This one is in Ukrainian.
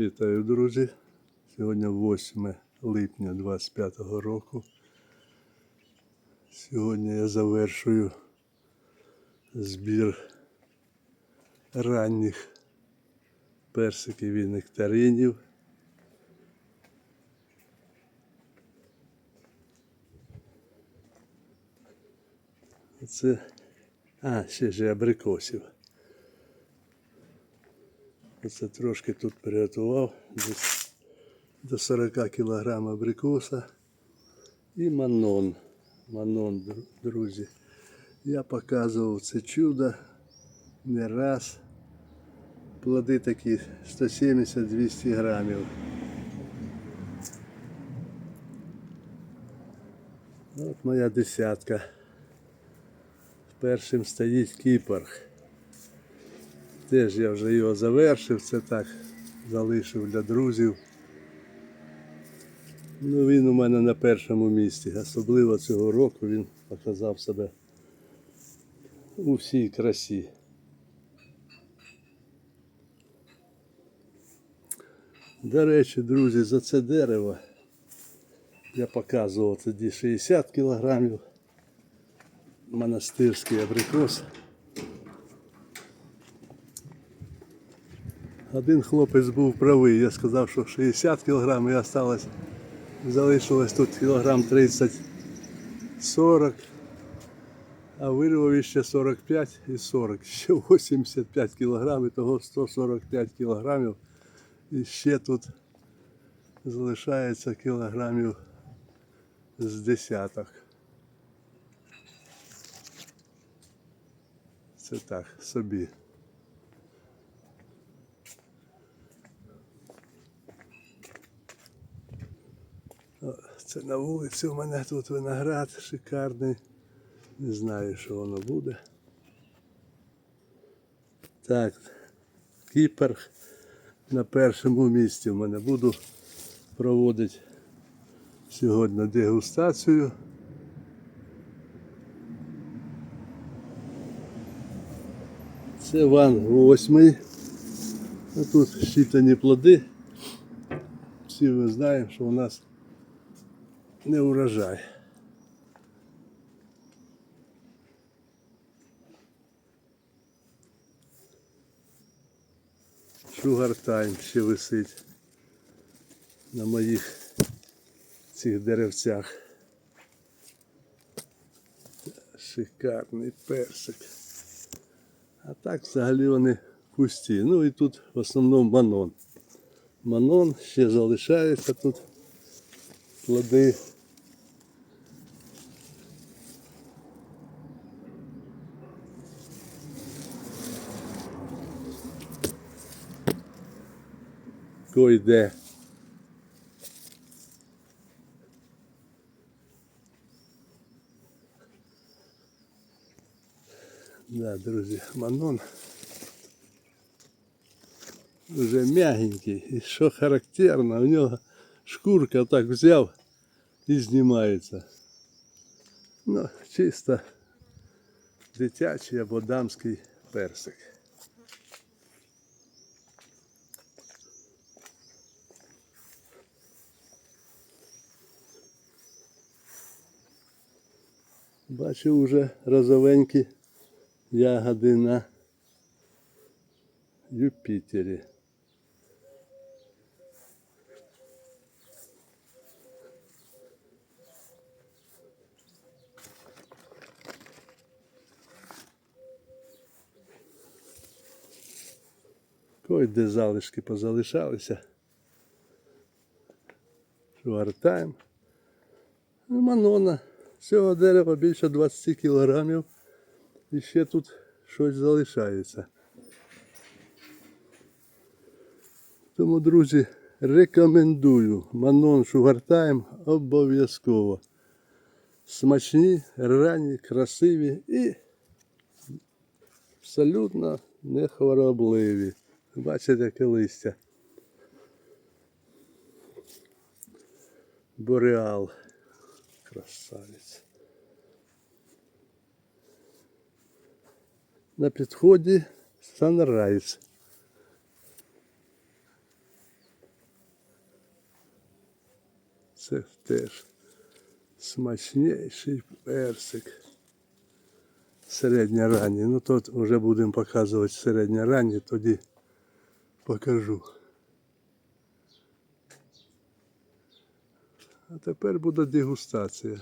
Вітаю, друзі. Сьогодні 8 липня 25 року. Сьогодні я завершую збір ранніх персиків і нектаринів. Це, а, ще ж і абрикосів. Оце трошки тут приготував десь до 40 кг абрикоса і манон. Манон, друзі. Я показував це чудо не раз. Плоди такі 170-200 грамів. От моя десятка. Першим стоїть кіпорг. Теж я вже його завершив, це так залишив для друзів. Ну, він у мене на першому місці. Особливо цього року він показав себе у всій красі. До речі, друзі, за це дерево я показував тоді 60 кілограмів. Монастирський абрикос. Один хлопець був правий, я сказав, що 60 кг і осталось, залишилось тут кілограм 30-40, а вирвав ще 45 і 40, ще 85 кг, і того 145 кг. І ще тут залишається кілограмів з десяток. Це так, собі. Це на вулиці у мене тут виноград шикарний. Не знаю, що воно буде. Так, кіпер на першому місці в мене буду проводити сьогодні дегустацію. Це ван восьмий. А тут щитані плоди. Всі ми знаємо, що у нас не урожай. Шугар тайм ще висить на моїх цих деревцях. Шикарний персик. А так взагалі вони пусті. Ну і тут в основному манон. Манон ще залишається тут плоди. Койде. Да, друзі, манон вже м'ягенький. І що характерно, у нього шкурка так взяв і знімається. Ну, чисто дитячий або дамський персик. Бачу вже розовенькі ягоди на Юпітері. Ой, де залишки позалишалися. Швартаємо. Манона. Цього дерева більше 20 кілограмів. І ще тут щось залишається. Тому, друзі, рекомендую Манон Шугартайм обов'язково. Смачні, ранні, красиві і абсолютно не хворобливі. Бачите, яке листя. Бореал. Красавец. На подходе Санрайз. Це теж персик. персик. Середньоранній. Ну тут уже будем показывать показувати середньоранній, Тогда покажу. А тепер буде дегустація.